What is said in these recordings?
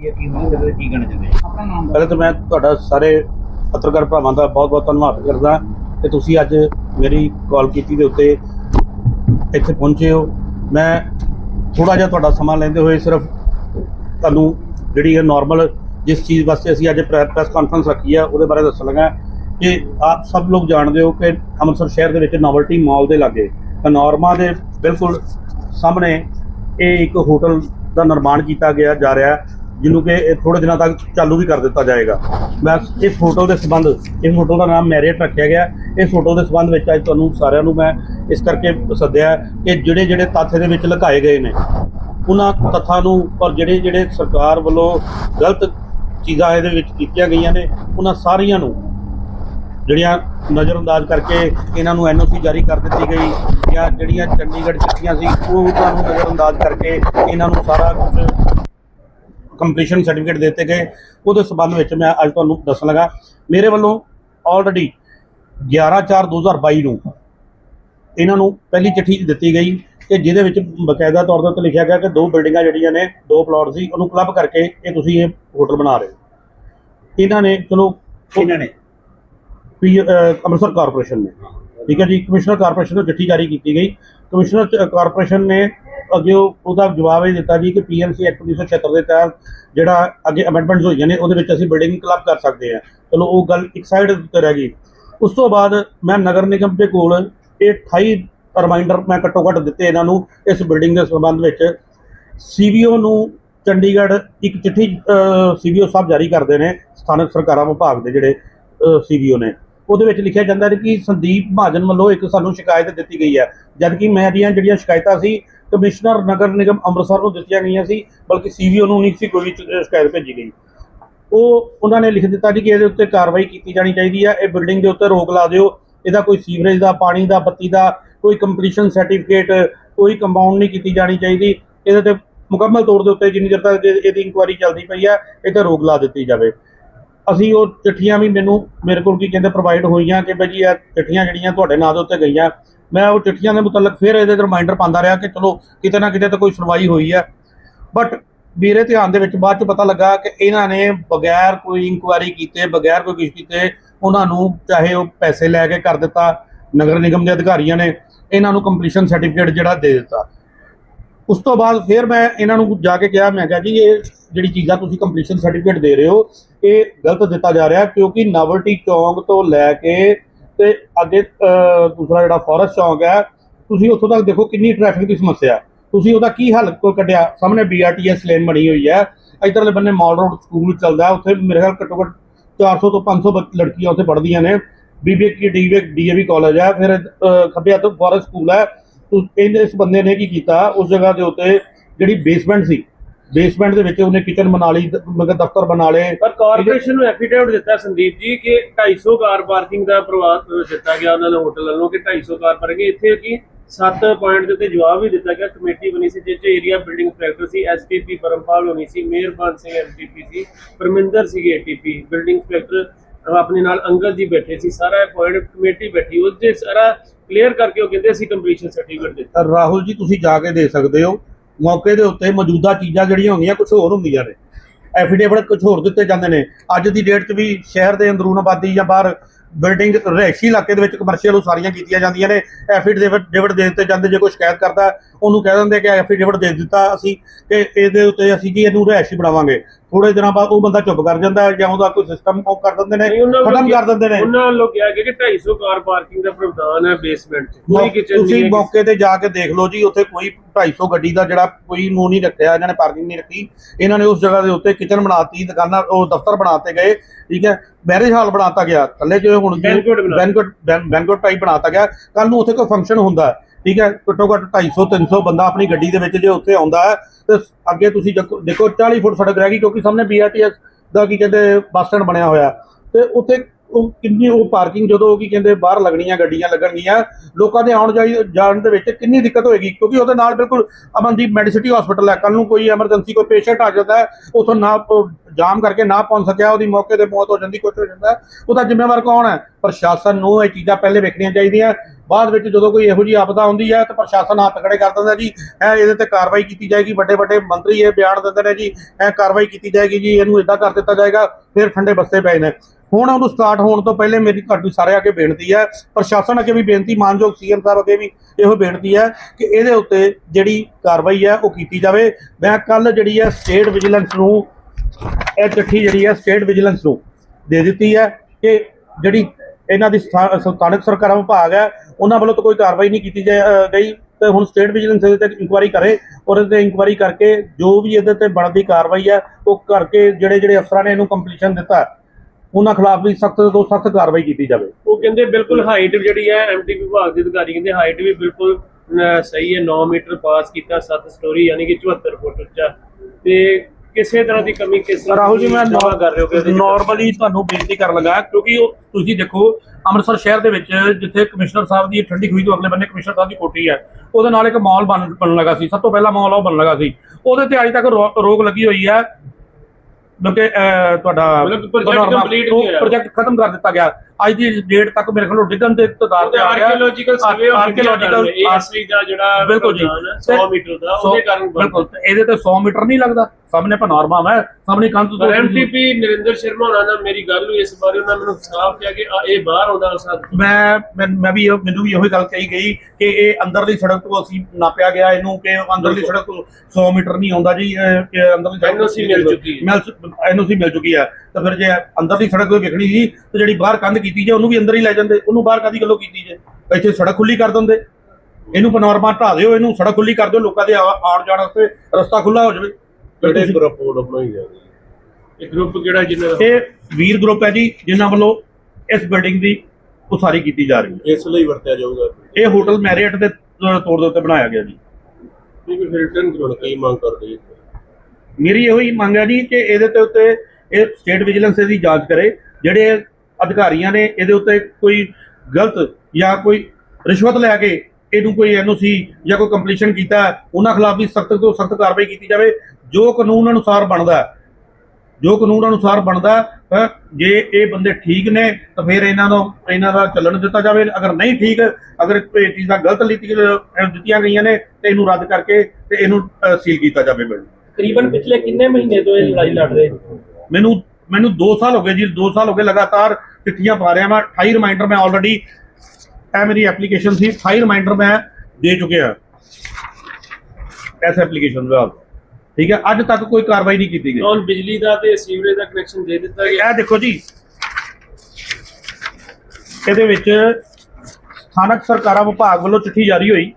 ਕੀ ਕੀ ਤੇ ਕੀ ਕਹਿਣਾ ਚਾਹੁੰਦੇ ਆਪਣਾ ਨਾਮ ਪਹਿਲੇ ਤਾਂ ਮੈਂ ਤੁਹਾਡਾ ਸਾਰੇ ਪੱਤਰਕਾਰ ਭਰਾਵਾਂ ਦਾ ਬਹੁਤ-ਬਹੁਤ ਧੰਨਵਾਦ ਕਰਦਾ ਕਿ ਤੁਸੀਂ ਅੱਜ ਮੇਰੀ ਕਾਲ ਕੀਤੀ ਦੇ ਉੱਤੇ ਇੱਥੇ ਪਹੁੰਚੇ ਹੋ। ਮੈਂ ਥੋੜਾ ਜਿਹਾ ਤੁਹਾਡਾ ਸਮਾਂ ਲੈਂਦੇ ਹੋਏ ਸਿਰਫ ਤੁਹਾਨੂੰ ਜਿਹੜੀ ਹੈ ਨਾਰਮਲ ਜਿਸ ਚੀਜ਼ ਵਾਸਤੇ ਅਸੀਂ ਅੱਜ ਪ੍ਰੈਸ ਕਾਨਫਰੰਸ ਰੱਖੀ ਆ ਉਹਦੇ ਬਾਰੇ ਦੱਸਣ ਲੱਗਾ। ਕਿ ਆਪ ਸਭ ਲੋਕ ਜਾਣਦੇ ਹੋ ਕਿ ਅੰਮ੍ਰਿਤਸਰ ਸ਼ਹਿਰ ਦੇ ਵਿੱਚ ਨੋਵਲਟੀ ਮਾਲ ਦੇ ਲਾਗੇ ਨੋਰਮਾ ਦੇ ਬਿਲਕੁਲ ਸਾਹਮਣੇ ਇਹ ਇੱਕ ਹੋਟਲ ਦਾ ਨਿਰਮਾਣ ਕੀਤਾ ਗਿਆ ਜਾ ਰਿਹਾ। ਹੈ, ਜਿਹਨੂੰ ਕਿ ਇਹ ਥੋੜੇ ਦਿਨਾਂ ਤੱਕ ਚਾਲੂ ਵੀ ਕਰ ਦਿੱਤਾ ਜਾਏਗਾ। ਮੈਂ ਇਸ ਹੋਟਲ ਦੇ ਸੰਬੰਧ, ਇਸ ਹੋਟਲ ਦਾ ਨਾਮ ਮੈਰੀਅਟ ਰੱਖਿਆ ਗਿਆ। ਇਸ ਹੋਟਲ ਦੇ ਸੰਬੰਧ ਵਿੱਚ ਅੱਜ ਤੁਹਾਨੂੰ ਸਾਰਿਆਂ ਨੂੰ ਮੈਂ ਇਸ ਕਰਕੇ ਸੱਦਿਆ ਕਿ ਜਿਹੜੇ ਜਿਹੜੇ ਤੱਥ ਦੇ ਵਿੱਚ ਲੁਕਾਏ ਗਏ ਨੇ, ਉਹਨਾਂ ਤੱਥਾਂ ਨੂੰ ਔਰ ਜਿਹੜੇ ਜਿਹੜੇ ਸਰਕਾਰ ਵੱਲੋਂ ਗਲਤ ਚੀਜ਼ਾਂ ਇਹਦੇ ਵਿੱਚ ਕੀਤੀਆਂ ਗਈਆਂ ਨੇ, ਉਹਨਾਂ ਸਾਰੀਆਂ ਨੂੰ ਜਿਹੜੀਆਂ ਨਜ਼ਰਅੰਦਾਜ਼ ਕਰਕੇ ਇਹਨਾਂ ਨੂੰ ਐਨਓਸੀ ਜਾਰੀ ਕਰ ਦਿੱਤੀ ਗਈ ਜਾਂ ਜਿਹੜੀਆਂ ਚੰਡੀਗੜ੍ਹ ਚਿੱਠੀਆਂ ਸੀ, ਉਹ ਉਹਨਾਂ ਨੂੰ ਨਜ਼ਰਅੰਦਾਜ਼ ਕਰਕੇ ਇਹਨਾਂ ਨੂੰ ਸਾਰਾ ਕੁਝ ਕੰਪਲੀਸ਼ਨ ਸਰਟੀਫਿਕੇਟ ਦਿੱਤੇ ਗਏ। ਉਹਦੇ ਸਬੰਧ ਵਿੱਚ ਮੈਂ ਅੱਜ ਤੁਹਾਨੂੰ ਦੱਸਣ ਲੱਗਾ ਮੇਰੇ ਵੱਲੋਂ ਆਲਰੇਡੀ 11/4/2022 ਨੂੰ ਇਹਨਾਂ ਨੂੰ ਪਹਿਲੀ ਚਿੱਠੀ ਦਿੱਤੀ ਗਈ ਕਿ ਜਿਹਦੇ ਵਿੱਚ ਬਕਾਇਦਾ ਤੌਰ ਉੱਤੇ ਲਿਖਿਆ ਗਿਆ ਕਿ ਦੋ ਬਿਲਡਿੰਗਾਂ ਜਿਹੜੀਆਂ ਨੇ ਦੋ ਪਲਾਟ ਸੀ ਉਹਨੂੰ ਕਲੱਬ ਕਰਕੇ ਇਹ ਤੁਸੀਂ ਇਹ ਹੋਟਲ ਬਣਾ ਰਹੇ ਇਹਨਾਂ ਨੇ ਚਲੋ ਇਹਨਾਂ ਨੇ? ਪੀ ਅੰਮ੍ਰਿਤਸਰ ਕਾਰਪੋਰੇਸ਼ਨ ਨੇ। ਠੀਕ ਹੈ ਜੀ ਕਮਿਸ਼ਨਰ ਕਾਰਪੋਰੇਸ਼ਨ ਤੋਂ ਚਿੱਠੀ ਜਾਰੀ ਕੀਤੀ ਗਈ। ਕਮਿਸ਼ਨਰ ਕਾਰਪੋਰੇਸ਼ਨ ਨੇ ਅੱਗੇ ਉਹ- ਉਹਦਾ ਜਵਾਬ ਇਹ ਦਿੱਤਾ ਜੀ ਕਿ ਪੀਐਮਸੀ ਐਕਟ 1976 ਦੇ ਤਹਿਤ ਜਿਹੜਾ ਅੱਗੇ ਅਮੈਂਡਮੈਂਟਸ ਹੋਈਆਂ ਨੇ, ਉਹਦੇ ਵਿੱਚ ਅਸੀਂ ਬਿਲਡਿੰਗ ਕਲੱਬ ਕਰ ਸਕਦੇ ਹਾਂ। ਚਲੋ, ਉਹ ਗੱਲ ਇੱਕ ਸਾਈਡ ਤੇ ਰਹਿ ਗਈ। ਉਸ ਤੋਂ ਬਾਅਦ ਮੈਂ ਨਗਰ ਨਿਗਮ ਦੇ ਕੋਲ ਇਹ 28 ਰਿਮਾਈਂਡਰ ਮੈਂ ਘੱਟੋ ਘੱਟ ਦਿੱਤੇ ਇਹਨਾਂ ਨੂੰ ਇਸ ਬਿਲਡਿੰਗ ਦੇ ਸੰਬੰਧ ਵਿੱਚ। ਸੀਬੀਓ ਨੂੰ ਚੰਡੀਗੜ੍ਹ ਇੱਕ ਚਿੱਠੀ ਸੀਬੀਓ ਸਾਹਿਬ ਜਾਰੀ ਕਰਦੇ ਨੇ, ਸਥਾਨਕ ਸਰਕਾਰਾਂ ਵਿਭਾਗ ਦੇ ਜਿਹੜੇ ਸੀਬੀਓ ਨੇ। ਉਹਦੇ ਵਿੱਚ ਲਿਖਿਆ ਜਾਂਦਾ ਹੈ ਕਿ ਸੰਦੀਪ ਮਹਾਜਨ ਵੱਲੋਂ ਇੱਕ ਸਾਨੂੰ ਸ਼ਿਕਾਇਤ ਦਿੱਤੀ ਗਈ ਹੈ। ਜਦਕਿ ਮੇਰੀਆਂ ਜਿਹੜੀਆਂ ਸ਼ਿਕਾਇਤਾਂ ਸੀ ਕਮਿਸ਼ਨਰ ਨਗਰ ਨਿਗਮ ਅੰਮ੍ਰਿਤਸਰ ਨੂੰ ਦਿੱਤੀਆਂ ਗਈਆਂ ਸੀ, ਬਲਕਿ ਸੀਬੀਓ ਨੂੰ ਨਹੀਂ ਸੀ ਕੋਈ ਵੀ ਸ਼ਿਕਾਇਤ ਭੇਜੀ ਗਈ। ਉਹ, ਉਹਨਾਂ ਨੇ ਲਿਖ ਦਿੱਤਾ ਜੀ ਕਿ ਇਹਦੇ ਉੱਤੇ ਕਾਰਵਾਈ ਕੀਤੀ ਜਾਣੀ ਚਾਹੀਦੀ ਹੈ ਇਹ ਬਿਲਡਿੰਗ ਦੇ ਉੱਤੇ ਰੋਕ ਲਾ ਦਿਓ, ਇਹਦਾ ਕੋਈ ਸੀਵਰੇਜ ਦਾ, ਪਾਣੀ ਦਾ, ਬੱਤੀ ਦਾ, ਕੋਈ ਕੰਪਲੀਸ਼ਨ ਸਰਟੀਫਿਕੇਟ, ਕੋਈ ਕੰਪਾਊਂਡ ਨਹੀਂ ਕੀਤੀ ਜਾਣੀ ਚਾਹੀਦੀ। ਇਹਦੇ ਤੇ ਮੁਕੰਮਲ ਤੌਰ ਦੇ ਉੱਤੇ ਜਿੰਨੀ ਦੇਰ ਤੱਕ ਇਹਦੀ ਇਨਕੁਆਇਰੀ ਚੱਲਦੀ ਪਈ ਹੈ ਇਹ ਤੇ ਰੋਕ ਲਾ ਦਿੱਤੀ ਜਾਵੇ। ਅਸੀਂ ਉਹ ਚਿੱਠੀਆਂ ਵੀ ਮੈਨੂੰ, ਮੇਰੇ ਕੋਲ ਕੀ ਕਹਿੰਦੇ ਪ੍ਰੋਵਾਈਡ ਹੋਈਆਂ ਕਿ ਬਈ ਜੀ ਇਹ ਚਿੱਠੀਆਂ ਜਿਹੜੀਆਂ ਤੁਹਾਡੇ ਨਾਂ ਦੇ ਉੱਤੇ ਗਈਆਂ ਮੈਂ ਉਹ ਚਿੱਠੀਆਂ ਦੇ ਮੁਤਲਕ ਫਿਰ ਇਹਦੇ ਤੇ ਰਿਮਾਈਂਡਰ ਪਾਉਂਦਾ ਰਿਹਾ ਕਿ ਚਲੋ ਕਿਤੇ ਨਾ ਕਿਤੇ ਤਾਂ ਕੋਈ ਸੁਣਵਾਈ ਹੋਈ ਹੈ। ਬਟ ਮੇਰੇ ਧਿਆਨ ਦੇ ਵਿੱਚ ਬਾਅਦ ਚ ਪਤਾ ਲੱਗਾ ਕਿ ਇਹਨਾਂ ਨੇ ਬਗੈਰ ਕੋਈ ਇਨਕੁਆਇਰੀ ਕੀਤੇ, ਬਗੈਰ ਕੋਈ ਕੁਛ ਕੀਤੇ, ਉਹਨਾਂ ਨੂੰ ਚਾਹੇ ਉਹ ਪੈਸੇ ਲੈ ਕੇ ਕਰ ਦਿੱਤਾ, ਨਗਰ ਨਿਗਮ ਦੇ ਅਧਿਕਾਰੀਆਂ ਨੇ ਇਹਨਾਂ ਨੂੰ ਕੰਪਲੀਸ਼ਨ ਸਰਟੀਫਿਕੇਟ ਜਿਹੜਾ ਦੇ ਦਿੱਤਾ। ਉਸ ਤੋਂ ਬਾਅਦ ਫਿਰ ਮੈਂ ਇਹਨਾਂ ਨੂੰ ਜਾ ਕੇ ਕਿਹਾ, ਮੈਂ ਕਿਹਾ ਜੀ, ਇਹ ਜਿਹੜੀ ਚੀਜ਼ਾਂ ਤੁਸੀਂ ਕੰਪਲੀਸ਼ਨ ਸਰਟੀਫਿਕੇਟ ਦੇ ਰਹੇ ਹੋ, ਇਹ ਗਲਤ ਦਿੱਤਾ ਜਾ ਰਿਹਾ ਕਿਉਂਕਿ ਨਾਵਲਟੀ ਚੌਂਕ ਤੋਂ ਲੈ ਕੇ ਤੇ ਅੱਗੇ ਦੂਸਰਾ ਜਿਹੜਾ ਫੋਰੈਸਟ ਚੌਂਕ ਹੈ, ਤੁਸੀਂ ਉੱਥੋਂ ਤੱਕ ਦੇਖੋ ਕਿੰਨੀ ਟ੍ਰੈਫਿਕ ਦੀ ਸਮੱਸਿਆ ਤੁਸੀਂ ਉਹਦਾ ਕੀ ਹੱਲ ਕੋ ਕੱਢਿਆ? ਸਾਹਮਣੇ ਬੀਆਰਟੀਐਸ ਲੇਨ ਬਣੀ ਹੋਈ ਹੈ। ਇਧਰਲੇ ਬੰਨੇ ਮਾਲ ਰੋਡ ਸਕੂਲ ਚੱਲਦਾ ਉੱਥੇ ਮੇਰੇ ਖਿਆਲ ਘੱਟੋ ਘੱਟ 400 ਤੋਂ 500 ਬੱਚ- ਲੜਕੀਆਂ ਉੱਥੇ ਪੜ੍ਹਦੀਆਂ ਨੇ। ਬੀਬੀਏ ਕੀ ਡੀਵੇ ਡੀਏਵੀ ਕਾਲਜ ਹੈ। ਫਿਰ ਖੱਬੇ ਹੱਥ ਫੋਰੈਸਟ ਸਕੂਲ ਹੈ। ਤੋ ਇਹਨੇ ਇਸ ਬੰਦੇ ਨੇ ਕੀ ਕੀਤਾ? ਉਸ ਜਗ੍ਹਾ ਦੇ ਉੱਤੇ ਜਿਹੜੀ ਬੇਸਮੈਂਟ ਸੀ ਬੇਸਮੈਂਟ ਦੇ ਵਿੱਚ ਉਹਨੇ ਕਿਚਨ ਬਣਾ ਲਈ ਦ- ਮਤਲਬ ਦਫ਼ਤਰ ਬਣਾ ਲਏ। ਪਰ ਕਾਰਪੋਰੇਸ਼ਨ ਨੂੰ ਐਫੀਡੇਵਿਟ ਦਿੱਤਾ ਸੰਦੀਪ ਜੀ ਕਿ 250 ਕਾਰ ਪਾਰਕਿੰਗ ਦਾ ਪ੍ਰਵਾਦ ਦਿੱਤਾ ਗਿਆ ਉਹਨਾਂ ਦੇ ਹੋਟਲ ਵੱਲੋਂ ਕਿ 250 ਕਾਰ ਪਾਰਕਿੰਗ ਇੱਥੇ ਕੀ 7 ਪੁਆਇੰਟ ਦੇ ਉੱਤੇ ਜਵਾਬ ਵੀ ਦਿੱਤਾ ਗਿਆ। ਕਮੇਟੀ ਬਣੀ ਸੀ ਜਿਸ 'ਚ ਏਰੀਆ ਬਿਲਡਿੰਗ ਇੰਸਪੈਕਟਰ ਸੀ ਐਸਟੀਪੀ ਪਰਮਪਾਲ ਹੋਣੀ ਸੀ ਮਿਹਰਬਾਨ ਸਿੰਘ ਐਮਟੀਪੀ ਸੀ ਪਰਮਿੰਦਰ ਸੀ ਏਟੀਪੀ ਬਿਲਡਿੰਗ ਇੰਸਪੈਕਟਰ ਆਪਣੇ ਨਾਲ ਅੰਗਦ ਜੀ ਬੈਠੇ ਸੀ ਸਾਰਾ ਪੁਆਇੰਟ ਕਮੇਟੀ ਬੈਠੀ। ਉਸ ਦੇ ਸਾਰਾ ਕਲੀਅਰ ਕਰਕੇ ਉਹ ਕਹਿੰਦੇ ਅਸੀਂ ਕੰਪਲੀਸ਼ਨ ਸਰਟੀਫਿਕੇਟ ਦਿੱਤਾ। ਰਾਹੁਲ ਜੀ ਤੁਸੀਂ ਜਾ ਕੇ ਦੇ ਸਕਦੇ ਹੋ। ਮੌਕੇ ਦੇ ਉੱਤੇ ਮੌਜੂਦਾ ਚੀਜ਼ਾਂ ਜਿਹੜੀਆਂ ਹੁੰਦੀਆਂ ਕੁਝ ਹੋਰ ਹੁੰਦੀਆਂ ਨੇ। ਐਫੀਡੇਵਿਟ ਕੁਝ ਹੋਰ ਦਿੱਤੇ ਜਾਂਦੇ ਨੇ। ਅੱਜ ਦੀ ਡੇਟ 'ਚ ਵੀ ਸ਼ਹਿਰ ਦੇ ਅੰਦਰੂਨ ਆਬਾਦੀ ਜਾਂ ਬਾਹਰ ਬਿਲਡਿੰਗ ਰਹਿਸ਼ੀ ਇਲਾਕੇ ਦੇ ਵਿੱਚ ਕਮਰਸ਼ੀਅਲ ਉਸਾਰੀਆਂ ਕੀਤੀਆਂ ਜਾਂਦੀਆਂ ਨੇ। ਐਫੀਡੇਵਿਟ ਡੇਵਿਡ ਦੇ ਦਿੱਤੇ ਜਾਂਦੇ ਜੇ ਕੋਈ ਸ਼ਿਕਾਇਤ ਕਰਦਾ ਉਹਨੂੰ ਕਹਿ ਦਿੰਦੇ ਕਿ ਐਫੀਡੇਵਿਟ ਦੇ ਦਿੱਤਾ ਅਸੀਂ ਕਿ ਇਹਦੇ ਉੱਤੇ ਅਸੀਂ ਜੀ ਇਹਨੂੰ ਰਹਿਸ਼ੀ ਬਣਾਵਾਂਗੇ। ਥੋੜੇ ਦਿਨਾਂ ਬਾਅਦ ਉਹ ਬੰਦਾ ਚੁੱਪ ਕਰ ਜਾਂਦਾ ਹੈ ਜਾਂ ਉਹਦਾ ਕੋਈ ਸਿਸਟਮ ਉਹ ਕਰ ਦਿੰਦੇ ਨੇ ਨਹੀਂ, ਖਤਮ ਕਰ ਦਿੰਦੇ ਨੇ। ਉਹਨਾਂ ਵੱਲੋਂ ਕਿਹਾ ਗਿਆ ਕਿ 250 ਕਾਰ ਪਾਰਕਿੰਗ ਦਾ ਪ੍ਰਾਵਧਾਨ ਹੈ ਬੇਸਮੈਂਟ 'ਚ ਕੋਈ ਕਿਚਨ ਤੁਸੀਂ ਮੌਕੇ ਤੇ ਜਾ ਕੇ ਦੇਖ ਲਓ ਜੀ ਉੱਥੇ ਕੋਈ 250 ਗੱਡੀ ਦਾ ਜਿਹੜਾ ਕੋਈ ਨੂੰ ਨਹੀਂ ਰੱਖਿਆ ਇਹਨਾਂ ਨੇ ਪਾਰਕਿੰਗ ਨਹੀਂ ਰੱਖੀ। ਇਹਨਾਂ ਨੇ ਉਸ ਜਗ੍ਹਾ ਦੇ ਉੱਤੇ ਕਿਚਨ ਬਣਾਤੀ ਦੁਕਾਨਾਂ ਉਹ ਦਫ਼ਤਰ ਬਣਾਤੇ ਗਏ। ਠੀਕ ਹੈ? ਮੈਰਿਜ ਹਾਲ ਬਣਾਤਾ ਗਿਆ। ਥੱਲੇ ਜਿਵੇਂ ਹੁਣ ਬੈਂਕਟ ਬੈਂਕਟ ਟਾਈਪ ਬਣਾਤਾ ਗਿਆ। ਕੱਲ ਨੂੰ ਉੱਥੇ ਕੋਈ ਫੰਕਸ਼ਨ ਹੁੰਦਾ ਠੀਕ ਹੈ? ਘੱਟੋ ਘੱਟ 250 300 ਬੰਦਾ ਆਪਣੀ ਗੱਡੀ ਦੇ ਵਿੱਚ ਜੇ ਉੱਥੇ ਆਉਂਦਾ ਹੈ ਤੇ ਅੱਗੇ ਤੁਸੀਂ ਦੇਖੋ ਦੇਖੋ 40 ਫੁੱਟ ਸੜਕ ਰਹਿ ਗਈ ਕਿਉਂਕਿ ਸਾਹਮਣੇ ਬੀਆਰਟੀਐਸ ਦਾ ਕੀ ਕਹਿੰਦੇ ਬੱਸ ਸਟੈਂਡ ਬਣਿਆ ਹੋਇਆ ਤੇ ਉੱਥੇ ਉਹ ਕਿੰਨੀ ਉਹ ਪਾਰਕਿੰਗ ਜਦੋਂ ਕੀ ਕਹਿੰਦੇ ਬਾਹਰ ਲੱਗਣੀਆਂ, ਗੱਡੀਆਂ ਲੱਗਣਗੀਆਂ, ਲੋਕਾਂ ਦੇ ਆਉਣ ਜਾਈ ਜਾਣ ਦੇ ਵਿੱਚ ਕਿੰਨੀ ਦਿੱਕਤ ਹੋਏਗੀ? ਕਿਉਂਕਿ ਉਹਦੇ ਨਾਲ ਬਿਲਕੁਲ ਅਮਨਦੀਪ ਮੈਡੀਸਿਟੀ ਹਸਪੀਟਲ ਹੈ। ਕੱਲ ਨੂੰ ਕੋਈ ਐਮਰਜੈਂਸੀ ਕੋਈ ਪੇਸ਼ੈਂਟ ਆ ਜਾਂਦਾ ਹੈ, ਉਥੋਂ ਨਾ ਜਾਮ ਕਰਕੇ ਨਾ ਪਹੁੰਚ ਸਕਿਆ, ਉਹਦੀ ਮੌਕੇ ਤੇ ਮੌਤ ਹੋ ਜਾਂਦੀ ਕੁਝ ਹੋ ਜਾਂਦਾ ਉਹਦਾ ਜ਼ਿੰਮੇਵਾਰ ਕੌਣ ਹੈ? ਪ੍ਰਸ਼ਾਸਨ ਨੂੰ ਇਹ ਚੀਜ਼ਾਂ ਪਹਿਲੇ ਵੇਖਣੀਆਂ ਚਾਹੀਦੀਆਂ ਬਾਅਦ ਵਿੱਚ ਜਦੋਂ ਕੋਈ ਇਹੋ ਜਿਹੀ ਆਪਦਾ ਆਉਂਦੀ ਹੈ, ਤਾਂ ਪ੍ਰਸ਼ਾਸਨ ਹੱਥ ਖੜੇ ਕਰ ਦਿੰਦਾ ਜੀ। ਇਹ ਇਹਦੇ ਤੇ ਕਾਰਵਾਈ ਕੀਤੀ ਜਾਏਗੀ। ਵੱਡੇ ਵੱਡੇ ਮੰਤਰੀ ਇਹ ਬਿਆਨ ਦਿੰਦੇ ਨੇ ਜੀ। ਇਹ ਕਾਰਵਾਈ ਕੀਤੀ ਜਾਏਗੀ ਜੀ। ਇਹਨੂੰ ਇਦਾਂ ਕਰ ਦਿੱਤਾ ਜਾਏਗਾ, ਫਿਰ ਠੰਡੇ ਬਸਤੇ ਪਏ ਨੇ। ਹੁਣ ਉਹਨੂੰ ਸਟਾਰਟ ਹੋਣ ਤੋਂ ਪਹਿਲੇ ਮੇਰੀ ਤੁਹਾਡੀ ਸਾਰੇ ਅੱਗੇ ਬੇਨਤੀ ਹੈ, ਪ੍ਰਸ਼ਾਸਨ ਅੱਗੇ ਵੀ ਬੇਨਤੀ, ਮਾਨਯੋਗ ਸੀਐਮ ਸਾਹਿਬ ਅੱਗੇ ਵੀ ਇਹੋ ਬੇਨਤੀ ਹੈ ਕਿ ਇਹਦੇ ਉੱਤੇ ਜਿਹੜੀ ਕਾਰਵਾਈ ਹੈ ਉਹ ਕੀਤੀ ਜਾਵੇ। ਮੈਂ ਕੱਲ ਜਿਹੜੀ ਹੈ ਸਟੇਟ ਵਿਜੀਲੈਂਸ ਨੂੰ, ਇਹ ਚਿੱਠੀ ਜਿਹੜੀ ਹੈ ਸਟੇਟ ਵਿਜੀਲੈਂਸ ਨੂੰ ਦੇ ਦਿੱਤੀ ਹੈ ਕਿ ਜਿਹੜੀ ਇਹਨਾਂ ਦੀ ਸਥਾ- ਸਥਾਨਕ ਸਰਕਾਰਾਂ ਵਿਭਾਗ ਹੈ, ਉਹਨਾਂ ਵੱਲੋਂ ਤਾਂ ਕੋਈ ਕਾਰਵਾਈ ਨਹੀਂ ਕੀਤੀ ਜਾ- ਗਈ। ਤੇ ਹੁਣ ਸਟੇਟ ਵਿਜੀਲੈਂਸ ਇਹਦੇ ਤੇ ਇਨਕੁਆਇਰੀ ਕਰੇ ਔਰ ਇਹਦੇ ਤੇ ਇਨਕੁਆਇਰੀ ਕਰਕੇ ਜੋ ਵੀ ਇਹਦੇ ਤੇ ਬਣਦੀ ਕਾਰਵਾਈ ਹੈ, ਉਹ ਕਰਕੇ ਜਿਹੜੇ ਜਿਹੜੇ ਅਫਸਰਾਂ ਨੇ ਇਹਨੂੰ ਕੰਪਲੀਸ਼ਨ ਦਿੱਤਾ। ਉਹਨਾਂ ਖਿਲਾਫ ਵੀ ਸਖਤ ਤੋਂ ਸਖਤ ਕਾਰਵਾਈ ਕੀਤੀ ਜਾਵੇ। ਉਹ ਕਹਿੰਦੇ ਬਿਲਕੁਲ ਹਾਈਟ ਜਿਹੜੀ ਹੈ ਐਮਟੀ ਵਿਭਾਗ ਦੇ ਅਧਿਕਾਰੀ ਕਹਿੰਦੇ ਹਾਈਟ ਵੀ ਬਿਲਕੁਲ ਸਹੀ ਹੈ। 9 ਮੀਟਰ ਪਾਸ ਕੀਤਾ 7 ਸਟੋਰੀ ਯਾਨੀ ਕਿ 74 ਫੁੱਟ ਉੱਚਾ। ਤੇ ਕਿਸੇ ਤਰ੍ਹਾਂ ਦੀ ਕਮੀ ਕਿਸ ਤਰ੍ਹਾਂ ਰਾਹੁਲ ਜੀ ਮੈਂ ਦਾਅਵਾ ਕਰ ਰਹੇ ਹੋ ਕਿ ਨਾਰਮਲੀ ਤੁਹਾਨੂੰ ਬੇਨਤੀ ਕਰਨ ਲੱਗਾ ਕਿਉਂਕਿ ਉਹ ਤੁਸੀਂ ਦੇਖੋ ਅੰਮ੍ਰਿਤਸਰ ਸ਼ਹਿਰ ਦੇ ਵਿੱਚ ਜਿੱਥੇ ਕਮਿਸ਼ਨਰ ਸਾਹਿਬ ਦੀ ਠੰਡੀ ਖੂਹੀ ਤੋਂ ਅਗਲੇ ਬੰਨੇ ਕਮਿਸ਼ਨਰ ਸਾਹਿਬ ਦੀ ਕੋਠੀ ਹੈ ਉਹਦੇ ਨਾਲ ਇੱਕ ਮਾਲ ਬਣ ਬਣਨ ਲੱਗਾ ਸੀ। ਸਭ ਤੋਂ ਪਹਿਲਾ ਮਾਲ ਉਹ ਬਣਨ ਲੱਗਾ ਸੀ। ਉਹਦੇ ਤੇ ਅਜੇ ਤੱਕ ਰੋਕ ਲੱਗੀ ਹੋਈ ਹੈ। ਕਿਉਂਕਿ ਅਹ, ਤੁਹਾਡਾ ਮਤਲਬ project complete ਨਹੀਂ ਹੋਇਆ। ਪ੍ਰੋਜੈਕਟ ਖਤਮ ਕਰ ਦਿੱਤਾ ਗਿਆ ਅੱਜ ਦੀ ਡੇਟ ਤੱਕ ਮੇਰੇ ਖਿਆਲ ਡਿੱਗਣ ਦੇ ਤਦਾਰ ਤੇ ਆ। ਗਿਆ ਆਰਕੀਓਲੋਜੀਕਲ ਸਰਵੇ ਆਫ ਇਹ ਅਸਲੀ ਦਾ ਜਿਹੜਾ ਬਿਲਕੁਲ ਜੀ। ਪ੍ਰਧਾਨ ਹੈ, 100 ਮੀਟਰ ਦਾ ਉਹਦੇ ਕਾਰਨ ਬਿਲਕੁਲ। ਤੇ ਇਹਦੇ ਤੇ 100 ਮੀਟਰ ਨਹੀਂ ਲੱਗਦਾ। ਸਾਹਮਣੇ ਪਨਾਰਮਾ ਹੈ ਸਾਹਮਣੇ ਕੰਧ ਪਰ ਐਮਟੀਪੀ ਨਰਿੰਦਰ ਸ਼ਰਮਾ ਹੋਣਾ ਨਾਲ ਮੇਰੀ ਗੱਲ ਹੋਈ ਇਸ ਬਾਰੇ ਉਹਨਾਂ ਮੈਨੂੰ ਸਾਫ਼ ਕਿਹਾ ਕਿ ਇਹ ਬਾਹਰ ਆਉਂਦਾ ਤੋਂ। ਮੈਂ ਮੈਂ ਵੀ ਮੈਨੂੰ ਵੀ ਇਹੋ ਹੀ ਗੱਲ ਕਹੀ ਗਈ ਕਿ ਇਹ ਅੰਦਰਲੀ ਸੜਕ ਤੋਂ ਅਸੀਂ ਨਾਪਿਆ ਗਿਆ ਇਹਨੂੰ ਕਿ ਅੰਦਰਲੀ ਸੜਕ ਤੋਂ 100 ਮੀਟਰ ਨਹੀਂ ਆਉਂਦਾ ਜੀ ਅੰਦਰਲੀ ਸੜਕ ਤੋਂ NOC ਮਿਲ ਚੁੱਕੀ ਹੈ। ਐਨਓਸੀ ਮਿਲ ਚੁੱਕੀ ਹੈ। ਤਾਂ ਫਿਰ ਜੇ ਅੰਦਰਲੀ ਸੜਕ ਤੋਂ ਵੇਖਣੀ ਸੀ ਤੇ ਜਿਹੜੀ ਬਾਹਰ ਕੰਧ ਕੀਤੀ ਜੇ ਉਹਨੂੰ ਵੀ ਅੰਦਰ ਹੀ ਲੈ ਜਾਂਦੇ। ਉਹਨੂੰ ਬਾਹਰ ਕਾਦੀ ਗੱਲੋਂ ਕੀਤੀ ਜੇ? ਇੱਥੇ ਸੜਕ ਖੁੱਲੀ ਕਰ ਦਿੰਦੇ। ਇਹਨੂੰ ਪਨੋਰਮਾ ਢਾ ਦਿਓ ਇਹਨੂੰ ਸੜਕ ਖੁੱਲੀ ਕਰ ਦਿਓ ਲੋਕਾਂ ਦੇ ਆਉਣ ਜਾਣ ਵਾਸਤੇ ਰਸਤਾ ਖੁੱਲਾ ਹੋ ਜਾਵੇ। ਫਿਰ ਕਿਹੜੇ ਗਰੁੱਪ ਵੱਲੋਂ ਬਣਾਈ ਜਾਂਦੀ ਇਹ ਗਰੁੱਪ ਕਿਹੜਾ ਜਿਹਨਾਂ ਦਾ? ਇਹ ਵੀਰ ਗਰੁੱਪ ਹੈ ਜੀ ਜਿਨ੍ਹਾਂ ਵੱਲੋਂ ਇਸ ਬਿਲਡਿੰਗ ਦੀ ਉਸਾਰੀ ਕੀਤੀ ਜਾ ਰਹੀ ਹੈ। ਇਸ ਲਈ ਵਰਤਿਆ ਜਾਊਗਾ? ਇਹ ਹੋਟਲ ਮੈਰੀਅਟ ਦੇ ਤੌਰ ਦੇ ਉੱਤੇ ਬਣਾਇਆ ਗਿਆ ਜੀ। ਕੋਈ ਹਿਲਟਨ ਹੁਣ ਕੀ ਮੰਗ ਕਰਦੇ ਮੇਰੀ ਇਹੋ ਹੀ ਮੰਗ ਹੈ ਜੀ ਕਿ ਇਹਦੇ ਤੇ ਉੱਤੇ ਇਹ ਸਟੇਟ ਵਿਜੀਲੈਂਸ ਇਹਦੀ ਜਾਂਚ ਕਰੇ, ਜਿਹੜੇ ਅਧਿਕਾਰੀਆਂ ਨੇ ਇਹਦੇ ਉੱਤੇ ਕੋਈ ਗਲਤ ਜਾਂ ਕੋਈ ਰਿਸ਼ਵਤ ਲੈ ਕੇ ਇਹਨੂੰ ਕੋਈ ਐਨਓਸੀ ਜਾਂ ਕੋਈ ਕੰਪਲੀਸ਼ਨ ਕੀਤਾ, ਉਹਨਾਂ ਖਿਲਾਫ ਵੀ ਸਖਤ ਤੋਂ ਸਖਤ ਕਾਰਵਾਈ ਕੀਤੀ ਜਾਵੇ। ਜੋ ਕਾਨੂੰਨ ਅਨੁਸਾਰ ਬਣਦਾ, ਜੋ ਕਾਨੂੰਨ ਅਨੁਸਾਰ ਬਣਦਾ ਜੇ ਇਹ ਬੰਦੇ ਠੀਕ ਨੇ, ਤਾਂ ਫਿਰ ਇਹਨਾਂ ਨੂੰ, ਇਹਨਾਂ ਦਾ ਚੱਲਣ ਦਿੱਤਾ ਜਾਵੇ। ਅਗਰ ਨਹੀਂ ਠੀਕ, ਅਗਰ ਇਹ ਚੀਜ਼ਾਂ ਗਲਤ ਲੀਤੀ ਦਿੱਤੀਆਂ ਗਈਆਂ ਨੇ, ਤੇ ਇਹਨੂੰ ਰੱਦ ਕਰਕੇ ਤੇ ਇਹਨੂੰ ਸੀਲ ਕੀਤਾ ਜਾਵੇ। ਬਿਲਕੁਲ ਤਕਰੀਬਨ ਪਿਛਲੇ ਕਿੰਨੇ ਮਹੀਨੇ ਤੋਂ ਇਹ ਲੜਾਈ ਲੜ ਰਹੇ? ਮੈਨੂੰ ਮੈਨੂੰ 2 ਸਾਲ ਹੋ ਗਏ ਜੀ 2 ਸਾਲ ਹੋ ਗਏ ਲਗਾਤਾਰ ਚਿੱਠੀਆਂ ਪਾ ਰਿਹਾ ਮੈਂ 28 ਰਿਮਾਈਂਡਰ ਮੈਂ ਆਲਰੇਡੀ ਇਹ ਮੇਰੀ ਐਪਲੀਕੇਸ਼ਨ ਸੀ। 28 ਰਿਮਾਈਂਡਰ ਮੈਂ ਦੇ ਚੁੱਕਿਆ। ਇਸ ਐਪਲੀਕੇਸ਼ਨ ਦਾ ਠੀਕ ਹੈ ਅੱਜ ਤੱਕ ਕੋਈ ਕਾਰਵਾਈ ਨਹੀਂ ਕੀਤੀ ਗਈ। ਹੁਣ ਬਿਜਲੀ ਦਾ ਤੇ ਸੀਵਰੇਜ ਦਾ ਕਨੈਕਸ਼ਨ ਦੇ ਦਿੱਤਾ ਗਿਆ। ਇਹ ਦੇਖੋ ਜੀ। ਇਹਦੇ ਵਿੱਚ ਸਥਾਨਕ ਸਰਕਾਰਾਂ ਵਿਭਾਗ ਵੱਲੋਂ ਚਿੱਠੀ ਜਾਰੀ ਹੋਈ।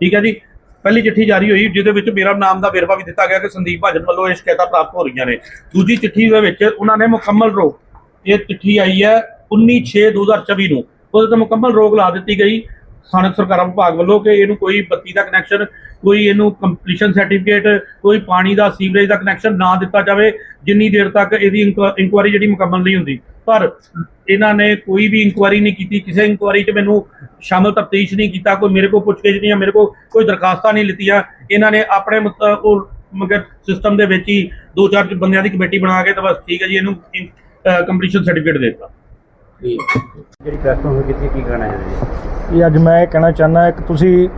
ਠੀਕ ਹੈ ਜੀ। ਪਹਿਲੀ ਚਿੱਠੀ ਜਾਰੀ ਹੋਈ, ਜਿਹਦੇ ਵਿੱਚ ਮੇਰਾ ਨਾਮ ਦਾ ਵੇਰਵਾ ਵੀ ਦਿੱਤਾ ਗਿਆ ਕਿ ਸੰਦੀਪ ਭਾਜਨ ਵੱਲੋਂ ਇਹ ਸ਼ਿਕਾਇਤਾਂ ਪ੍ਰਾਪਤ ਹੋ ਰਹੀਆਂ ਨੇ। ਦੂਜੀ ਚਿੱਠੀ ਦੇ ਵਿੱਚ ਉਹਨਾਂ ਨੇ ਮੁਕੰਮਲ ਰੋਕ, ਇਹ ਚਿੱਠੀ ਆਈ ਹੈ 19/6/2024 ਨੂੰ। ਉਹਦੇ ਤੇ ਮੁਕੰਮਲ ਰੋਕ ਲਾ ਦਿੱਤੀ ਗਈ ਸਥਾਨਕ ਸਰਕਾਰਾਂ ਵਿਭਾਗ ਵੱਲੋਂ ਕਿ ਇਹਨੂੰ ਕੋਈ ਬੱਤੀ ਦਾ ਕਨੈਕਸ਼ਨ ਕੋਈ ਇਹਨੂੰ ਕੰਪਲੀਸ਼ਨ ਸਰਟੀਫਿਕੇਟ ਕੋਈ ਪਾਣੀ ਦਾ ਸੀਵਰੇਜ ਦਾ ਕਨੈਕਸ਼ਨ ਨਾ ਦਿੱਤਾ ਜਾਵੇ, ਜਿੰਨੀ ਦੇਰ ਤੱਕ ਇਹਦੀ ਇਨਕੁਆਇਰੀ ਜਿਹੜੀ ਮੁਕੰਮਲ ਨਹੀਂ ਹੁੰਦੀ। ਪਰ ਇਹਨਾਂ ਨੇ ਕੋਈ ਵੀ ਇਨਕੁਆਇਰੀ ਨਹੀਂ ਕੀਤੀ ਕਿਸੇ ਇਨਕੁਆਇਰੀ 'ਚ ਮੈਨੂੰ ਸ਼ਾਮਲ ਤਫਤੀਸ਼ ਨਹੀਂ ਕੀਤਾ ਕੋਈ ਮੇਰੇ ਕੋਲ ਪੁੱਛਗਿੱਛ ਨਹੀਂ ਹੈ ਮੇਰੇ ਕੋਲ ਕੋਈ ਦਰਖਾਸਤਾਂ ਨਹੀਂ ਲਿੱਤੀਆਂ। ਇਹਨਾਂ ਨੇ ਆਪਣੇ ਉਹ ਮਗਰ ਸਿਸਟਮ ਦੇ ਵਿੱਚ ਹੀ ਦੋ ਚਾਰ ਬੰਦਿਆਂ ਦੀ ਕਮੇਟੀ ਬਣਾ ਕੇ ਤਾਂ ਬਸ ਠੀਕ ਹੈ ਜੀ ਇਹਨੂੰ ਕੰਪਲੀਸ਼ਨ ਸਰਟੀਫਿਕੇਟ ਦੇ ਦਿੱਤਾ। ਜਿਹੜੀ ਪ੍ਰੈਸ ਕਾਨਫਰੰਸ ਕੀਤੀ ਕੀ ਕਹਿਣਾ ਚਾਹੁੰਦੇ ਇਹ ਅੱਜ ਮੈਂ ਇਹ ਕਹਿਣਾ ਚਾਹੁੰਦਾ ਇੱਕ ਤੁਸੀਂ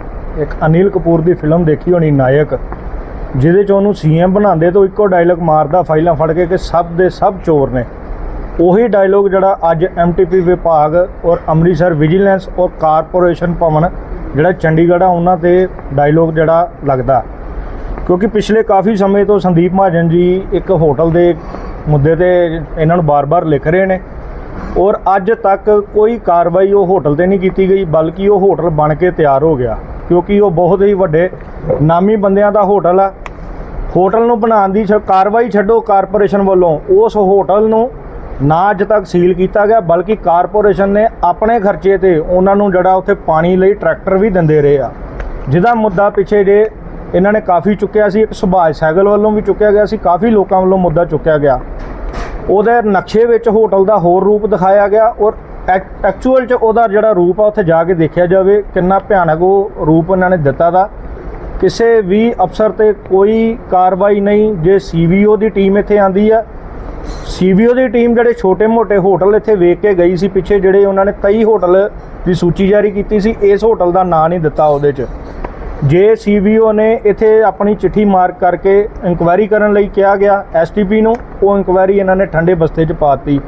ਇੱਕ ਅਨਿਲ ਕਪੂਰ ਦੀ ਫਿਲਮ ਦੇਖੀ ਹੋਣੀ ਨਾਇਕ ਜਿਹਦੇ ਚ ਉਹਨੂੰ ਸੀਐਮ ਬਣਾਉਂਦੇ ਤਾਂ ਇੱਕੋ ਡਾਇਲੌਗ ਮਾਰਦਾ ਫਾਈਲਾਂ ਫੜ ਕੇ ਕਿ ਸਭ ਦੇ ਸਭ ਚੋਰ ਨੇ। ਉਹੀ ਡਾਇਲੋਗ ਜਿਹੜਾ ਅੱਜ ਐਮਟੀਪੀ ਵਿਭਾਗ ਔਰ ਅੰਮ੍ਰਿਤਸਰ ਵਿਜੀਲੈਂਸ ਔਰ ਕਾਰਪੋਰੇਸ਼ਨ ਭਵਨ, ਜਿਹੜਾ ਚੰਡੀਗੜ੍ਹ ਆ, ਉਹਨਾਂ ਤੇ ਡਾਇਲੋਗ ਜਿਹੜਾ ਲੱਗਦਾ। ਕਿਉਂਕਿ ਪਿਛਲੇ ਕਾਫੀ ਸਮੇਂ ਤੋਂ ਸੰਦੀਪ ਮਹਾਜਨ ਜੀ ਇੱਕ ਹੋਟਲ ਦੇ ਮੁੱਦੇ ਤੇ ਇਹਨਾਂ ਨੂੰ ਬਾਰ-ਬਾਰ ਲਿਖ ਰਹੇ ਨੇ ਔਰ ਅੱਜ ਤੱਕ ਕੋਈ ਕਾਰਵਾਈ ਉਹ ਹੋਟਲ ਤੇ ਨਹੀਂ ਕੀਤੀ ਗਈ, ਬਲਕਿ ਉਹ ਹੋਟਲ ਬਣ ਕੇ ਤਿਆਰ ਹੋ ਗਿਆ। ਕਿਉਂਕਿ ਉਹ ਬਹੁਤ ਹੀ ਵੱਡੇ ਨਾਮੀ ਬੰਦਿਆਂ ਦਾ ਹੋਟਲ ਆ। ਹੋਟਲ ਨੂੰ ਬਣਾਉਣ ਦੀ ਛ- ਕਾਰਵਾਈ ਛੱਡੋ ਕਾਰਪੋਰੇਸ਼ਨ ਵੱਲੋਂ। ਉਸ ਹੋਟਲ ਨੂੰ ਨਾ ਅੱਜ ਤੱਕ ਸੀਲ ਕੀਤਾ ਗਿਆ, ਬਲਕਿ ਕਾਰਪੋਰੇਸ਼ਨ ਨੇ ਆਪਣੇ ਖਰਚੇ ਤੇ ਉਹਨਾਂ ਨੂੰ ਜਿਹੜਾ ਉੱਥੇ ਪਾਣੀ ਲਈ ਟਰੈਕਟਰ ਵੀ ਦਿੰਦੇ ਰਹੇ ਆ। ਜਿਹਦਾ ਮੁੱਦਾ ਪਿੱਛੇ ਜੇ ਇਹਨਾਂ ਨੇ ਕਾਫੀ ਚੁੱਕਿਆ ਸੀ, ਇੱਕ ਸੁਭਾਸ਼ ਸੈਗਲ ਵੱਲੋਂ ਵੀ ਚੁੱਕਿਆ ਗਿਆ ਸੀ, ਕਾਫੀ ਲੋਕਾਂ ਵੱਲੋਂ ਮੁੱਦਾ ਚੁੱਕਿਆ ਗਿਆ। ਉਹਦੇ ਨਕਸ਼ੇ ਵਿੱਚ ਹੋਟਲ ਦਾ ਹੋਰ ਰੂਪ ਦਿਖਾਇਆ ਗਿਆ ਔਰ ਐਕਚੁਅਲ ਚ ਉਹਦਾ ਜਿਹੜਾ ਰੂਪ ਆ, ਉੱਥੇ ਜਾ ਕੇ ਦੇਖਿਆ ਜਾਵੇ, ਕਿੰਨਾ ਭਿਆਨਕ ਉਹ ਰੂਪ ਉਹਨਾਂ ਨੇ ਦਿੱਤਾ ਦਾ। ਕਿਸੇ ਵੀ ਅਫਸਰ ਤੇ ਕੋਈ ਕਾਰਵਾਈ ਨਹੀਂ, ਜੇ ਸੀਵੀਓ ਦੀ ਟੀਮ ਇੱਥੇ ਆਂਦੀ ਆ ਸੀਬੀਓ ਦੀ ਟੀਮ ਜਿਹੜੇ ਛੋਟੇ-ਮੋਟੇ ਹੋਟਲ ਇੱਥੇ ਵੇਖ ਕੇ ਗਈ ਸੀ ਪਿੱਛੇ ਜਿਹੜੇ ਉਹਨਾਂ ਨੇ 23 ਹੋਟਲ ਦੀ ਸੂਚੀ ਜਾਰੀ ਕੀਤੀ ਸੀ, ਇਸ ਹੋਟਲ ਦਾ ਨਾਂ ਨਹੀਂ ਦਿੱਤਾ ਉਹਦੇ 'ਚ। ਜੇ ਸੀਬੀਓ ਨੇ ਇੱਥੇ ਆਪਣੀ ਚਿੱਠੀ ਮਾਰਕ ਕਰਕੇ ਇਨਕੁਆਇਰੀ ਕਰਨ ਲਈ ਕਿਹਾ ਗਿਆ, ਐਸਟੀਪੀ ਨੂੰ, ਉਹ ਇਨਕੁਆਇਰੀ ਇਹਨਾਂ ਨੇ ਠੰਡੇ ਬਸਤੇ 'ਚ ਪਾਤੀ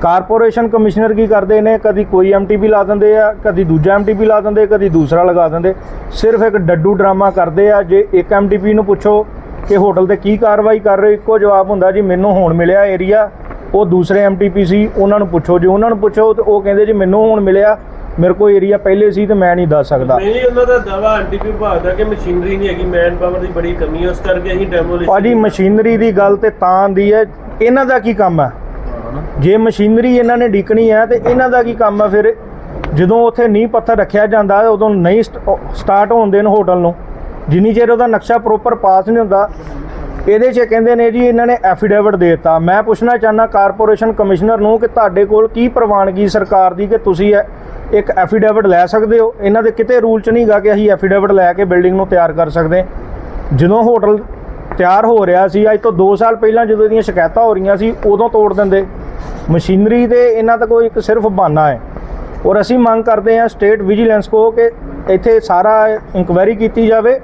ਕਾਰਪੋਰੇਸ਼ਨ ਕਮਿਸ਼ਨਰ ਕੀ ਕਰਦੇ ਨੇ? ਕਦੀ ਕੋਈ ਐਮਟੀਪੀ ਲਾ ਦਿੰਦੇ ਆ, ਕਦੀ ਦੂਜਾ ਐਮਟੀਪੀ ਲਾ ਦਿੰਦੇ, ਕਦੀ ਦੂਸਰਾ ਲਗਾ ਦਿੰਦੇ। ਸਿਰਫ ਇੱਕ ਡੱਡੂ ਡਰਾਮਾ ਕਰਦੇ ਆ, ਜੇ ਇੱਕ ਐਮਟੀਪੀ ਨੂੰ ਪੁੱਛੋ ਕਿ ਹੋਟਲ ਤੇ ਕੀ ਕਾਰਵਾਈ ਕਰ ਰਹੇ ਇੱਕੋ ਜਵਾਬ ਹੁੰਦਾ ਜੀ ਮੈਨੂੰ ਹੁਣ ਮਿਲਿਆ ਏਰੀਆ ਉਹ ਦੂਸਰੇ ਐਮਟੀਪੀ ਸੀ ਉਹਨਾਂ ਨੂੰ ਪੁੱਛੋ। ਜੇ ਉਹਨਾਂ ਨੂੰ ਪੁੱਛੋ ਤੇ ਉਹ ਕਹਿੰਦੇ ਜੀ ਮੈਨੂੰ ਹੁਣ ਮਿਲਿਆ ਮੇਰੇ ਕੋਲ ਏਰੀਆ ਪਹਿਲੇ ਸੀ ਤੇ ਮੈਂ ਨਹੀਂ ਦੱਸ ਸਕਦਾ। ਮੇਨਲੀ ਉਹਨਾਂ ਦਾ ਦਾਵਾ ਐਨਟੀਪੀ ਵਿਭਾਗ ਦਾ ਕਿ ਮਸ਼ੀਨਰੀ ਨਹੀਂ ਹੈਗੀ ਮੈਨ ਪਾਵਰ ਦੀ ਬੜੀ ਕਮੀ ਹੈ ਉਸ ਕਰਕੇ ਅਸੀਂ ਡੈਮੋਲਿਸ਼ ਭਾਜੀ ਮਸ਼ੀਨਰੀ ਦੀ ਗੱਲ ਤੇ ਤਾਂ ਆਂਦੀ ਹੈ ਇਹਨਾਂ ਦਾ ਕੀ ਕੰਮ ਹੈ? ਜੇ ਮਸ਼ੀਨਰੀ ਇਹਨਾਂ ਨੇ ਡਿਕਣੀ ਹੈ ਤੇ ਇਹਨਾਂ ਦਾ ਕੀ ਕੰਮ ਹੈ ਫਿਰ? ਜਦੋਂ ਉੱਥੇ ਨੀਂਹ ਪੱਥਰ ਰੱਖਿਆ ਜਾਂਦਾ ਉਦੋਂ ਨਹੀਂ ਸਟਾਰਟ ਹੋਣ ਦੇਣ ਹੋਟਲ ਨੂੰ। ਜਿੰਨੀ ਚਿਰ ਉਹਦਾ ਨਕਸ਼ਾ ਪ੍ਰੋਪਰ ਪਾਸ ਨਹੀਂ ਹੁੰਦਾ, ਇਹਦੇ 'ਚ ਕਹਿੰਦੇ ਨੇ ਜੀ ਇਹਨਾਂ ਨੇ ਐਫੀਡੇਵਿਟ ਦੇ ਦਿੱਤਾ। ਮੈਂ ਪੁੱਛਣਾ ਚਾਹਨਾ ਕਾਰਪੋਰੇਸ਼ਨ ਕਮਿਸ਼ਨਰ ਨੂੰ ਕਿ ਤੁਹਾਡੇ ਕੋਲ ਕੀ ਪ੍ਰਵਾਨਗੀ ਸਰਕਾਰ ਦੀ ਕਿ ਤੁਸੀਂ ਇਹ ਇੱਕ ਐਫੀਡੇਵਿਟ ਲੈ ਸਕਦੇ ਹੋ? ਇਹਨਾਂ ਦੇ ਕਿਤੇ ਰੂਲ 'ਚ ਨਹੀਂਗਾ ਕਿ ਅਸੀਂ ਐਫੀਡੇਵਿਟ ਲੈ ਕੇ ਬਿਲਡਿੰਗ ਨੂੰ ਤਿਆਰ ਕਰ ਸਕਦੇ। ਜਦੋਂ ਹੋਟਲ ਤਿਆਰ ਹੋ ਰਿਹਾ ਸੀ, ਅੱਜ ਤੋਂ 2 ਸਾਲ ਪਹਿਲਾਂ ਜਦੋਂ ਇਹਦੀਆਂ ਸ਼ਿਕਾਇਤਾਂ ਹੋ ਰਹੀਆਂ ਸੀ, ਉਦੋਂ ਤੋੜ ਦਿੰਦੇ। ਮਸ਼ੀਨਰੀ ਦੇ ਇਹਨਾਂ ਦਾ ਕੋਈ ਇੱਕ ਸਿਰਫ ਬਹਾਨਾ ਹੈ। ਔਰ ਅਸੀਂ ਮੰਗ ਕਰਦੇ ਹਾਂ ਸਟੇਟ ਵਿਜੀਲੈਂਸ ਕੋ ਕਿ ਇੱਥੇ ਸਾਰਾ ਇਨਕੁਆਇਰੀ ਕੀਤੀ ਜਾਵੇ।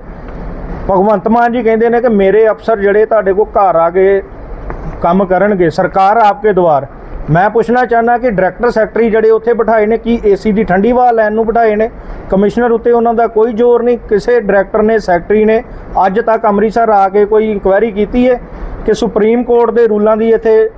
ਭਗਵੰਤ ਮਾਨ ਜੀ ਕਹਿੰਦੇ ਨੇ ਕਿ ਮੇਰੇ ਅਫਸਰ ਜਿਹੜੇ ਤੁਹਾਡੇ ਕੋਲ ਘਰ ਆ ਕੇ ਕੰਮ ਕਰਨਗੇ, ਸਰਕਾਰ ਆਪਕੇ ਦੁਆਰ ਮੈਂ ਪੁੱਛਣਾ ਚਾਹਨਾ ਕਿ ਡਾਇਰੈਕਟਰ ਸੈਕਟਰੀ ਜਿਹੜੇ ਉੱਥੇ ਬਿਠਾਏ ਨੇ, ਕੀ ਏਸੀ ਦੀ ਠੰਡੀ ਹਵਾ ਲੈਣ ਨੂੰ ਬਿਠਾਏ ਨੇ? ਕਮਿਸ਼ਨਰ ਉੱਤੇ ਉਹਨਾਂ ਦਾ ਕੋਈ ਜ਼ੋਰ ਨਹੀਂ। ਕਿਸੇ ਡਾਇਰੈਕਟਰ ਨੇ, ਸੈਕਟਰੀ ਨੇ ਅੱਜ ਤੱਕ ਅੰਮ੍ਰਿਤਸਰ ਆ ਕੇ ਕੋਈ ਇਨਕੁਆਇਰੀ ਕੀਤੀ ਹੈ ਕਿ ਸੁਪਰੀਮ ਕੋਰਟ ਦੇ ਰੂਲਾਂ ਦੀ ਇੱਥੇ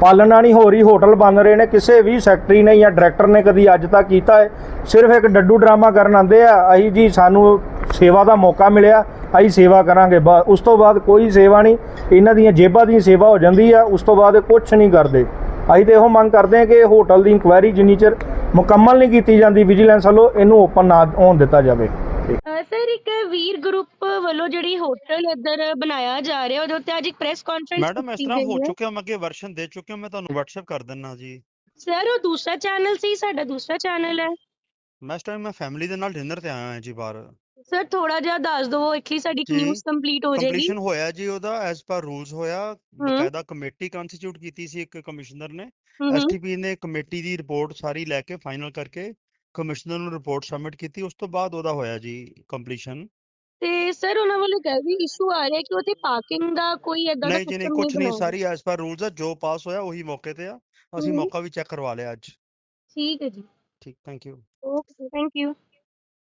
ਪਾਲਣਾ ਨਹੀਂ ਹੋ ਰਹੀ, ਹੋਟਲ ਬਣ ਰਹੇ ਨੇ? ਕਿਸੇ ਵੀ ਸੈਕਟਰੀ ਨੇ ਜਾਂ ਡਾਇਰੈਕਟਰ ਨੇ ਕਦੀ ਅੱਜ ਤੱਕ ਕੀਤਾ ਹੈ? ਸਿਰਫ ਇੱਕ ਡੱਡੂ ਡਰਾਮਾ ਕਰਨ ਆਉਂਦੇ ਆ। ਅਸੀਂ ਜੀ ਸਾਨੂੰ ਸੇਵਾ ਦਾ ਮੌਕਾ ਮਿਲਿਆ ਅਸੀਂ ਸੇਵਾ ਕਰਾਂਗੇ। ਉਸ ਤੋਂ ਬਾਅਦ ਕੋਈ ਸੇਵਾ ਨਹੀਂ ਇਹਨਾਂ ਦੀਆਂ ਜੇਬਾਂ ਦੀ ਸੇਵਾ ਹੋ ਜਾਂਦੀ ਆ ਉਸ ਤੋਂ ਬਾਅਦ ਕੁਝ ਨਹੀਂ ਕਰਦੇ। ਅਸੀਂ ਤੇ ਇਹੋ ਮੰਗ ਕਰਦੇ ਹਾਂ ਕਿ ਇਹ ਹੋਟਲ ਦੀ ਇਨਕੁਆਇਰੀ ਜਿੰਨੀ ਚਿਰ ਮੁਕੰਮਲ ਨਹੀਂ ਕੀਤੀ ਜਾਂਦੀ ਵਿਜੀਲੈਂਸ ਵੱਲੋਂ ਇਹਨੂੰ ਓਪਨ ਨਾ ਹੋਣ ਦਿੱਤਾ ਜਾਵੇ। ਸਰ ਇੱਕ ਵੀਰ ਗਰੁੱਪ ਵੱਲੋਂ ਜਿਹੜੀ ਹੋਟਲ ਇੱਧਰ ਬਣਾਇਆ ਜਾ ਰਿਹਾ ਉਹਦੇ ਉੱਤੇ ਅੱਜ ਇੱਕ ਪ੍ਰੈਸ ਕਾਨਫਰੰਸ ਮੈਡਮ ਇਸ ਤਰ੍ਹਾਂ ਹੋ ਚੁੱਕਿਆ ਮੈਂ ਅੱਗੇ ਵਰਸ਼ਨ ਦੇ ਚੁੱਕਿਆ ਮੈਂ ਤੁਹਾਨੂੰ WhatsApp ਕਰ ਦਿੰਨਾ ਜੀ। ਸਰ ਉਹ ਦੂਸਰਾ ਚੈਨਲ ਸੀ ਸਾਡਾ ਦੂਸਰਾ ਚੈਨਲ ਹੈ। ਮੈਂ ਇਸ ਟਾਈਮ ਮੈਂ ਫੈਮਿਲੀ ਦੇ ਨਾਲ ਡਿਨਰ ਤੇ ਆਇਆ ਹਾਂ ਜੀ ਬਾਹਰ। ਸਰ ਥੋੜਾ ਜਿਹਾ ਦੱਸ ਦਿਓ ਐਕਚੁਅਲੀ ਸਾਡੀ ਨਿਊਜ਼ ਕੰਪਲੀਟ ਹੋ ਜਾਏਗੀ। ਕੰਪਲੀਸ਼ਨ ਹੋਇਆ ਜੀ ਉਹਦਾ ਐਸ ਪਰ ਰੂਲਸ ਹੋਇਆ। ਬਕਾਇਦਾ ਕਮੇਟੀ ਕੰਸਟੀਟਿਊਟ ਕੀਤੀ ਸੀ ਇੱਕ ਕਮਿਸ਼ਨਰ ਨੇ। ਐਸਟੀਪੀ ਨੇ ਕਮੇਟੀ ਦੀ ਰਿਪੋਰਟ ਸਾਰੀ ਲੈ ਕੇ ਫਾਈਨਲ ਕਰਕੇ ਕਮਿਸ਼ਨਰ ਨੂੰ ਰਿਪੋਰਟ ਸਬਮਿਟ ਕੀਤੀ। ਉਸ ਤੋਂ ਬਾਅਦ ਉਹਦਾ ਹੋਇਆ ਜੀ ਕੰਪਲੀਸ਼ਨ ਤੇ ਸਰ ਉਹਨਾਂ ਵੱਲੋਂ ਕਹਿ ਵੀ ਇਸ਼ੂ ਆ ਰਿਹਾ ਕਿ ਉੱਥੇ ਪਾਰਕਿੰਗ ਦਾ ਕੋਈ ਏਦਾਂ ਦਾ ਨਹੀਂ ਜੀ ਨਹੀਂ ਸਿਸਟਮ ਕੁਝ ਨਹੀਂ ਬਣਾਇਆ। ਸਾਰੀ ਐਸ ਪਰ ਰੂਲਸ ਆ ਜੋ ਪਾਸ ਹੋਇਆ ਉਹੀ ਮੌਕੇ ਤੇ ਆ। ਅਸੀਂ। ਮੌਕਾ ਵੀ ਚੈੱਕ ਕਰਵਾ ਲਿਆ ਅੱਜ। ਠੀਕ ਹੈ ਜੀ। ਠੀਕ thank you okay thank you